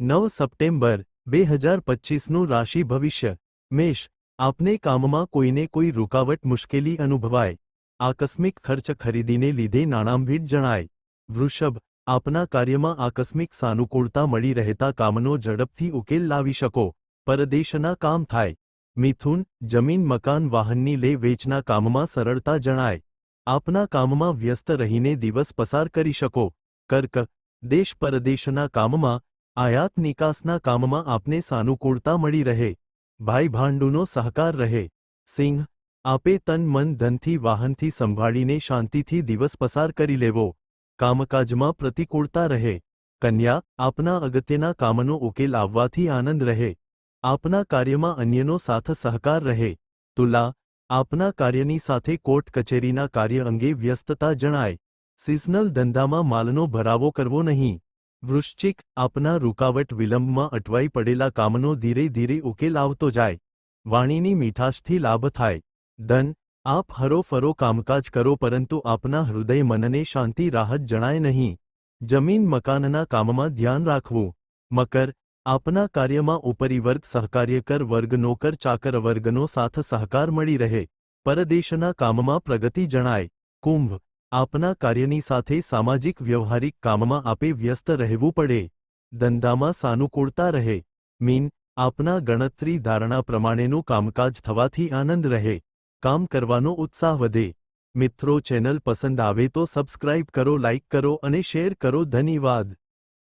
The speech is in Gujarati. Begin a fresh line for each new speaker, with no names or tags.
નવ સપ્ટેમ્બર બે હજાર પચીસનું રાશિ ભવિષ્ય મેષ આપને કામમાં કોઈને કોઈ રૂકાવટ મુશ્કેલી અનુભવાય આકસ્મિક ખર્ચ ખરીદીને લીધે નાણાંભીડ જણાય વૃષભ આપના કાર્યમાં આકસ્મિક સાનુકૂળતા મળી રહેતા કામનો ઝડપથી ઉકેલ લાવી શકો પરદેશના કામ થાય મિથુન જમીન મકાન વાહનની લે વેચના કામમાં સરળતા જણાય આપના કામમાં વ્યસ્ત રહીને દિવસ પસાર કરી શકો કર્ક દેશ પરદેશના કામમાં આયાત નિકાસના કામમાં આપને સાનુકૂળતા મળી રહે. ભાઈ ભાંડુનો સહકાર રહે. સિંહ, આપે તન મન ધનથી વાહનથી સંભાળીને શાંતિથી દિવસ પસાર કરી લેવો. કામકાજમાં પ્રતિકૂળતા રહે. કન્યા, આપના અગત્યના કામનો ઉકેલ આવવાથી આનંદ રહે. આપના કાર્યમાં અન્યનો સાથ સહકાર રહે. તુલા, આપના કાર્યની સાથે કોર્ટ કચેરીના કાર્ય અંગે વ્યસ્તતા જણાય. સિઝનલ ધંધામાં માલનો ભરાવો કરવો નહીં. વૃશ્ચિક, આપના રૂકાવટ વિલંબમાં અટવાઈ પડેલા કામનો ધીરે ધીરે ઉકેલ આવતો જાય. વાણીની મીઠાશથી લાભ થાય. ધન, આપ હરોફરો કામકાજ કરો પરંતુ આપના હૃદય મનને શાંતિ રાહત જણાય નહીં. જમીન મકાનના કામમાં ધ્યાન રાખવું. મકર, આપના કાર્યમાં ઉપરી વર્ગ સહકાર્યકર વર્ગ નોકર ચાકર વર્ગનો સાથ સહકાર મળી રહે. પરદેશના કામમાં પ્રગતિ જણાય. કુંભ આપના કાર્યની સાથે સામાજિક વ્યવહારિક કામમાં આપે વ્યસ્ત રહેવું પડે. ધંધામાં સાનુકૂળતા રહે. મીન, આપના ગણતરી ધારણા પ્રમાણેનું કામકાજ થવાથી આનંદ રહે. કામ કરવાનો ઉત્સાહ વધે. મિત્રો ચેનલ પસંદ આવે તો સબસ્ક્રાઇબ કરો, લાઇક કરો અને શેર કરો. ધન્યવાદ.